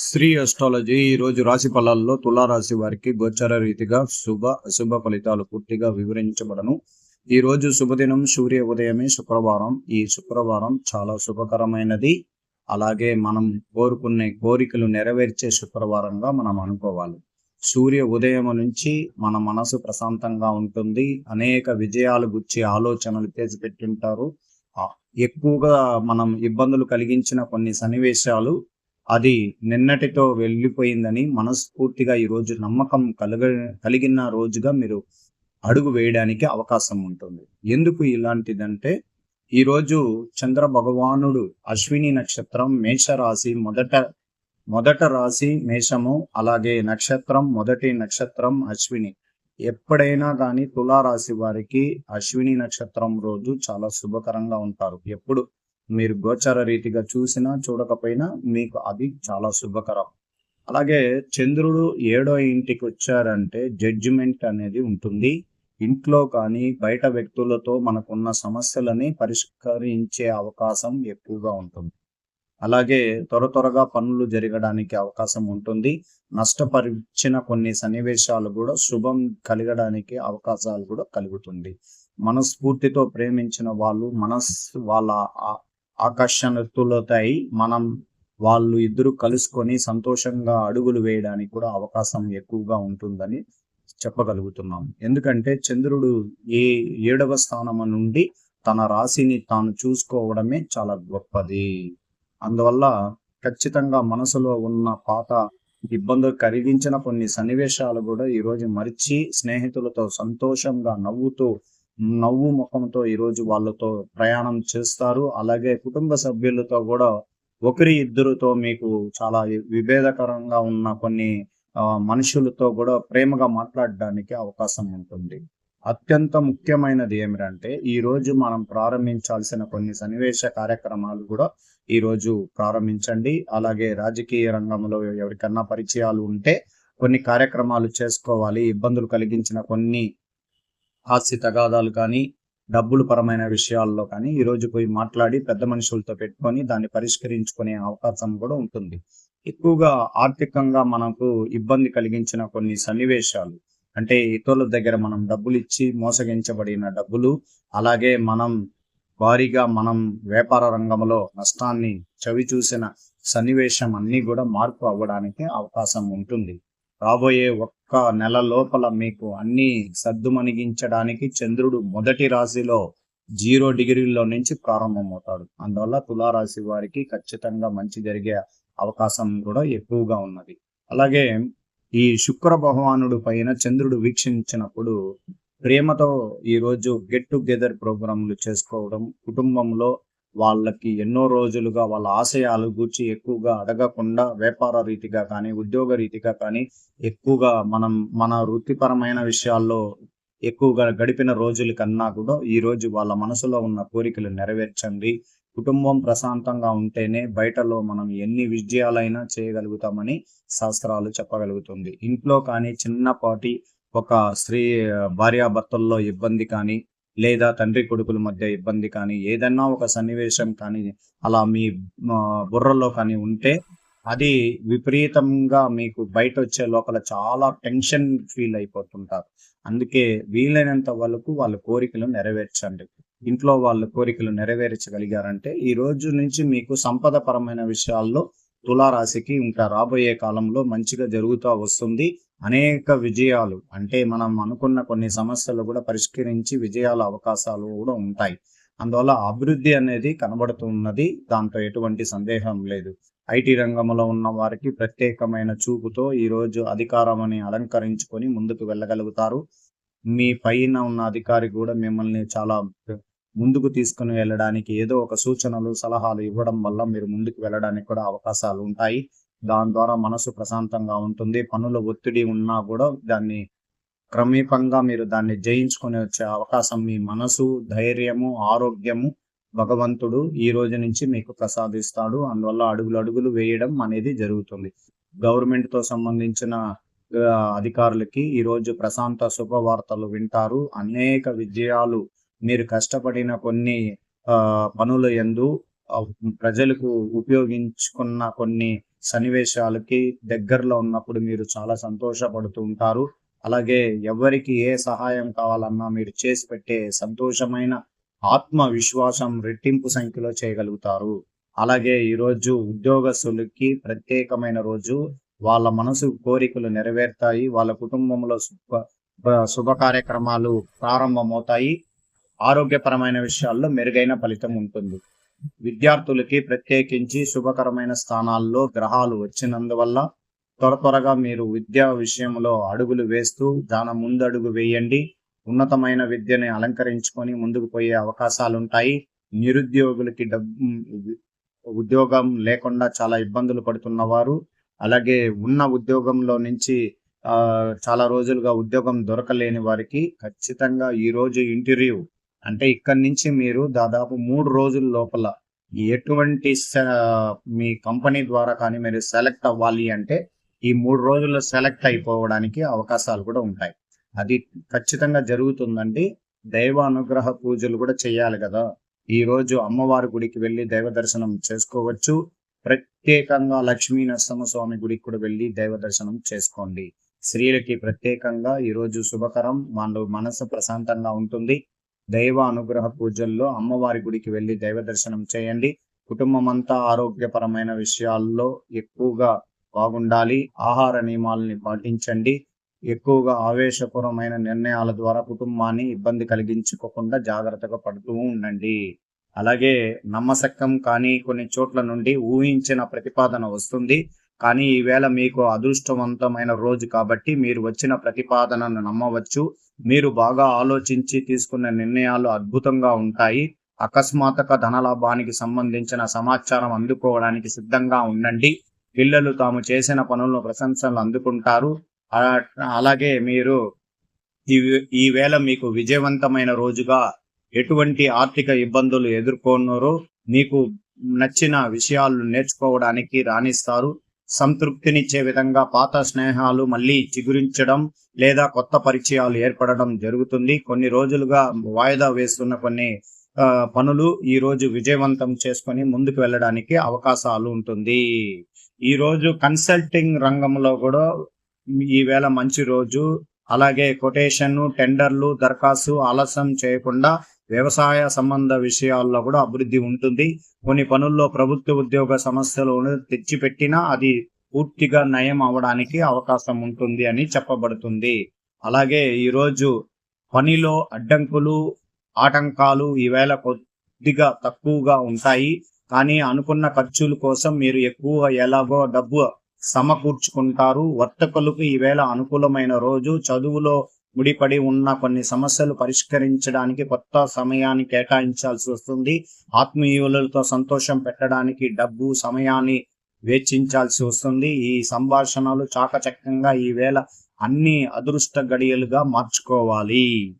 Shri astrology ఈ రోజు రాశి ఫలాల్లో తులారాశి వారికి గోచర రీతిగా శుభ అశుభ ఫలితాలు పూర్తిగా వివరించబడను. ఈ రోజు శుభదినం సూర్య ఉదయమే శుక్రవారం. ఈ శుక్రవారం చాలా శుభకరమైనది. అలాగే మనం కోరుకునే కోరికలు నెరవేర్చే శుక్రవారంగా మనం అనుకోవాలి. సూర్య ఉదయం నుంచి మన మనసు ప్రశాంతంగా ఉంటుంది. అనేక విజయాలు గుచ్చి ఆలోచనలు తెచ్చిపెట్టింటారు ఎక్కువగా మనం ఇబ్బందులు కలిగించిన కొన్ని సన్నివేశాలు అది నిన్నటితో వెళ్ళిపోయిందని మనస్ఫూర్తిగా ఈ రోజు నమ్మకం కలగ కలిగిన రోజుగా మీరు అడుగు వేయడానికి అవకాశం ఉంటుంది. ఎందుకు ఇలాంటిదంటే ఈ రోజు చంద్ర భగవానుడు అశ్విని నక్షత్రం మేషరాశి మొదట మొదట రాశి మేషము అలాగే నక్షత్రం మొదటి నక్షత్రం అశ్విని. ఎప్పుడైనా కానీ తులారాశి వారికి అశ్విని నక్షత్రం రోజు చాలా శుభకరంగా ఉంటారు. ఎప్పుడు మీరు గోచర రీతిగా చూసినా చూడకపోయినా మీకు అది చాలా శుభకరం. అలాగే చంద్రుడు ఏడో ఇంటికి వచ్చారంటే జడ్జిమెంట్ అనేది ఉంటుంది. ఇంట్లో కానీ బయట వ్యక్తులతో మనకున్న సమస్యలని పరిష్కరించే అవకాశం ఎక్కువగా ఉంటుంది. అలాగే త్వర త్వరగా పనులు జరగడానికి అవకాశం ఉంటుంది. నష్టపరిచిన కొన్ని సన్నివేశాలు కూడా శుభం కలగడానికి అవకాశాలు కూడా కలుగుతుంది. మనస్ఫూర్తితో ప్రేమించిన వాళ్ళు మనస్సు వాళ్ళ ఆకర్షణతులతాయి మనం వాళ్ళు ఇద్దరు కలుసుకొని సంతోషంగా అడుగులు వేయడానికి కూడా అవకాశం ఎక్కువగా ఉంటుందని చెప్పగలుగుతున్నాం. ఎందుకంటే చంద్రుడు ఏ ఏడవ స్థానం నుండి తన రాశిని తాను చూసుకోవడమే చాలా గొప్పది. అందువల్ల ఖచ్చితంగా మనసులో ఉన్న పాత ఇబ్బందులు కలిగించిన కొన్ని సన్నివేశాలు కూడా ఈ రోజు మరిచి స్నేహితులతో సంతోషంగా నవ్వుతూ నవ్వు ముఖంతో ఈ రోజు వాళ్ళతో ప్రయాణం చేస్తారు. అలాగే కుటుంబ సభ్యులతో కూడా ఒకరి ఇద్దరుతో మీకు చాలా విభేదకరంగా ఉన్న కొన్ని ఆ, మనుషులతో కూడా ప్రేమగా మాట్లాడడానికి అవకాశం ఉంటుంది. అత్యంత ముఖ్యమైనది ఏమిటంటే ఈ రోజు మనం ప్రారంభించాల్సిన కొన్ని సన్నివేశ కార్యక్రమాలు కూడా ఈ రోజు ప్రారంభించండి. అలాగే రాజకీయ రంగంలో ఎవరికన్నా పరిచయాలు ఉంటే కొన్ని కార్యక్రమాలు చేసుకోవాలి. ఇబ్బందులు కలిగించిన కొన్ని ఆస్తి తగాదాలు కానీ డబ్బులు పరమైన విషయాల్లో కానీ ఈ రోజు పోయి మాట్లాడి పెద్ద మనుషులతో పెట్టుకొని దాన్ని పరిష్కరించుకునే అవకాశం కూడా ఉంటుంది. ఎక్కువగా ఆర్థికంగా మనకు ఇబ్బంది కలిగించిన కొన్ని సన్నివేశాలు అంటే ఇతరుల దగ్గర మనం డబ్బులు ఇచ్చి మోసగించబడిన డబ్బులు అలాగే మనం భారీగా మనం వ్యాపార రంగంలో నష్టాన్ని చవి చూసిన సన్నివేశం అన్ని కూడా మార్పు అవ్వడానికి అవకాశం ఉంటుంది. రాబోయే ఒక్క నెల లోపల మీకు అన్ని సర్దుమణిగించడానికి చంద్రుడు మొదటి రాశిలో జీరో డిగ్రీల్లో నుంచి ప్రారంభమవుతాడు. అందువల్ల తులారాశి వారికి ఖచ్చితంగా మంచి జరిగే అవకాశం కూడా ఎక్కువగా ఉన్నది. అలాగే ఈ శుక్ర భగవానుడు పైన చంద్రుడు వీక్షించినప్పుడు ప్రేమతో ఈ రోజు గెట్ టుగెదర్ ప్రోగ్రాంలు చేసుకోవడం కుటుంబంలో వాళ్ళకి ఎన్నో రోజులుగా వాళ్ళ ఆశయాలు గూర్చి ఎక్కువగా అడగకుండా వ్యాపార రీతిగా కానీ ఉద్యోగ రీతిగా కానీ ఎక్కువగా మనం మన వృత్తిపరమైన విషయాల్లో ఎక్కువగా గడిపిన రోజుల కన్నా కూడా ఈ రోజు వాళ్ళ మనసులో ఉన్న కోరికలు నెరవేర్చండి. కుటుంబం ప్రశాంతంగా ఉంటేనే బయటలో మనం ఎన్ని విజయాలైనా చేయగలుగుతామని శాస్త్రాలు చెప్పగలుగుతుంది. ఇంట్లో కానీ చిన్నపాటి ఒక స్త్రీ భార్యాభర్తల్లో ఇబ్బంది కానీ లేదా తండ్రి కొడుకుల మధ్య ఇబ్బంది కానీ ఏదన్నా ఒక సన్నివేశం కానీ అలా మీ బుర్రలో కానీ ఉంటే అది విపరీతంగా మీకు బయట వచ్చే లోపల చాలా టెన్షన్ ఫీల్ అయిపోతుంటారు. అందుకే వీలైనంత వరకు వాళ్ళ కోరికలు నెరవేర్చండి. ఇంట్లో వాళ్ళ కోరికలు నెరవేర్చగలిగారంటే ఈ రోజు నుంచి మీకు సంపద పరమైన విషయాల్లో తులారాశికి ఇంకా రాబోయే కాలంలో మంచిగా జరుగుతూ వస్తుంది. అనేక విజయాలు అంటే మనం అనుకున్న కొన్ని సమస్యలు కూడా పరిష్కరించి విజయాల అవకాశాలు కూడా ఉంటాయి. అందువల్ల అభివృద్ధి అనేది కనబడుతున్నది దాంట్లో ఎటువంటి సందేహం లేదు. ఐటీ రంగంలో ఉన్న వారికి ప్రత్యేకమైన చూపుతో ఈ రోజు అధికారాన్ని అలంకరించుకొని ముందుకు వెళ్ళగలుగుతారు. మీ పైన ఉన్న అధికారి కూడా మిమ్మల్ని చాలా ముందుకు తీసుకుని వెళ్ళడానికి ఏదో ఒక సూచనలు సలహాలు ఇవ్వడం వల్ల మీరు ముందుకు వెళ్ళడానికి కూడా అవకాశాలు ఉంటాయి. దాని ద్వారా మనసు ప్రశాంతంగా ఉంటుంది. పనుల ఒత్తిడి ఉన్నా కూడా దాన్ని క్రమీపంగా మీరు దాన్ని జయించుకొని వచ్చే అవకాశం మీ మనసు ధైర్యము ఆరోగ్యము భగవంతుడు ఈ రోజు నుంచి మీకు ప్రసాదిస్తాడు. అందువల్ల అడుగులు అడుగులు వేయడం అనేది జరుగుతుంది. గవర్నమెంట్తో సంబంధించిన అధికారులకి ఈ రోజు ప్రశాంత శుభవార్తలు వింటారు. అనేక విజయాలు మీరు కష్టపడిన కొన్ని ఆ, పనుల ఎందు ప్రజలకు ఉపయోగించుకున్న కొన్ని సన్నివేశాలకి దగ్గరలో ఉన్నప్పుడు మీరు చాలా సంతోషపడుతూ ఉంటారు. అలాగే ఎవరికి ఏ సహాయం కావాలన్నా మీరు చేసి పెట్టే సంతోషమైన ఆత్మవిశ్వాసం రెట్టింపు సంఖ్యలో చేయగలుగుతారు. అలాగే ఈరోజు ఉద్యోగస్తులకి ప్రత్యేకమైన రోజు. వాళ్ళ మనసు కోరికలు నెరవేరుతాయి. వాళ్ళ కుటుంబంలో శుభ శుభ కార్యక్రమాలు ప్రారంభమవుతాయి. ఆరోగ్యపరమైన విషయాల్లో మెరుగైన ఫలితం ఉంటుంది. విద్యార్థులకి ప్రత్యేకించి శుభకరమైన స్థానాల్లో గ్రహాలు వచ్చినందువల్ల త్వర త్వరగా మీరు విద్యా విషయంలో అడుగులు వేస్తూ దాని ముందడుగు వేయండి. ఉన్నతమైన విద్యని అలంకరించుకొని ముందుకు పోయే అవకాశాలు ఉంటాయి నిరుద్యోగులకి డబ్బు ఉద్యోగం లేకుండా చాలా ఇబ్బందులు పడుతున్న వారు అలాగే ఉన్న ఉద్యోగంలో నుంచి చాలా రోజులుగా ఉద్యోగం దొరకలేని వారికి ఖచ్చితంగా ఈరోజు ఇంటర్వ్యూ అంటే ఇక్కడి నుంచి మీరు దాదాపు మూడు రోజుల లోపల ఎటువంటి మీ కంపెనీ ద్వారా కానీ మీరు సెలెక్ట్ అవ్వాలి అంటే ఈ మూడు రోజుల్లో సెలెక్ట్ అయిపోవడానికి అవకాశాలు కూడా ఉంటాయి. అది ఖచ్చితంగా జరుగుతుందండి. దైవ అనుగ్రహ పూజలు కూడా చేయాలి కదా. ఈ రోజు అమ్మవారి గుడికి వెళ్ళి దైవ దర్శనం చేసుకోవచ్చు. ప్రత్యేకంగా లక్ష్మీ నరసింహ స్వామి గుడికి కూడా వెళ్ళి దైవ దర్శనం చేసుకోండి. స్త్రీలకి ప్రత్యేకంగా ఈరోజు శుభకరం. వాళ్ళు మనసు ప్రశాంతంగా ఉంటుంది. దైవ అనుగ్రహ పూజల్లో అమ్మవారి గుడికి వెళ్ళి దైవ దర్శనం చేయండి. కుటుంబం అంతా ఆరోగ్యపరమైన విషయాల్లో ఎక్కువగా బాగుండాలి. ఆహార నియమాలని పాటించండి. ఎక్కువగా ఆవేశపరమైన నిర్ణయాల ద్వారా కుటుంబాన్ని ఇబ్బంది కలిగించుకోకుండా జాగ్రత్తగా పడుతూ ఉండండి. అలాగే నమ్మశక్కం కానీ కొన్ని చోట్ల నుండి ఊహించిన ప్రతిపాదన వస్తుంది. కానీ ఈవేళ మీకు అదృష్టవంతమైన రోజు కాబట్టి మీరు వచ్చిన ప్రతిపాదనను నమ్మవచ్చు. మీరు బాగా ఆలోచించి తీసుకున్న నిర్ణయాలు అద్భుతంగా ఉంటాయి. అకస్మాత్తుగా ధనలాభానికి సంబంధించిన సమాచారం అందుకోవడానికి సిద్ధంగా ఉండండి. పిల్లలు తాము చేసిన పనులను ప్రశంసలు అందుకుంటారు. అలాగే మీరు ఈ ఈ వేళ మీకు విజయవంతమైన రోజుగా ఎటువంటి ఆర్థిక ఇబ్బందులు ఎదుర్కొన్నారో మీకు నచ్చిన విషయాలు నేర్చుకోవడానికి రాణిస్తారు. సంతృప్తినిచ్చే విధంగా పాత స్నేహాలు మళ్ళీ చిగురించడం లేదా కొత్త పరిచయాలు ఏర్పడడం జరుగుతుంది. కొన్ని రోజులుగా వాయిదా వేస్తున్న కొన్ని పనులు ఈ రోజు విజయవంతం చేసుకొని ముందుకు వెళ్ళడానికి అవకాశాలు ఉంటుంది. ఈ రోజు కన్సల్టింగ్ రంగంలో కూడా ఈవేళ మంచి రోజు. అలాగే కొటేషన్ టెండర్లు దరఖాస్తు ఆలస్యం చేయకుండా వ్యవసాయ సంబంధ విషయాల్లో కూడా అభివృద్ధి ఉంటుంది. కొన్ని పనుల్లో ప్రభుత్వ ఉద్యోగ సమస్యలు తెచ్చిపెట్టినా అది పూర్తిగా నయం అవడానికి అవకాశం ఉంటుంది అని చెప్పబడుతుంది. అలాగే ఈరోజు పనిలో అడ్డంకులు ఆటంకాలు ఈవేళ కొద్దిగా తక్కువగా ఉంటాయి. కానీ అనుకున్న ఖర్చుల కోసం మీరు ఎక్కువ ఎలాగో డబ్బు సమకూర్చుకుంటారు. వర్తకులకు ఈవేళ అనుకూలమైన రోజు. చదువులో ముడిపడి ఉన్న కొన్ని సమస్యలు పరిష్కరించడానికి కొత్త సమయాన్ని కేటాయించాల్సి వస్తుంది. ఆత్మీయులతో సంతోషం పెట్టడానికి డబ్బు సమయాన్ని వేచించాల్సి వస్తుంది. ఈ సంభాషణలు చాకచక్యంగా ఈవేళ అన్ని అదృష్ట గడియలుగా మార్చుకోవాలి.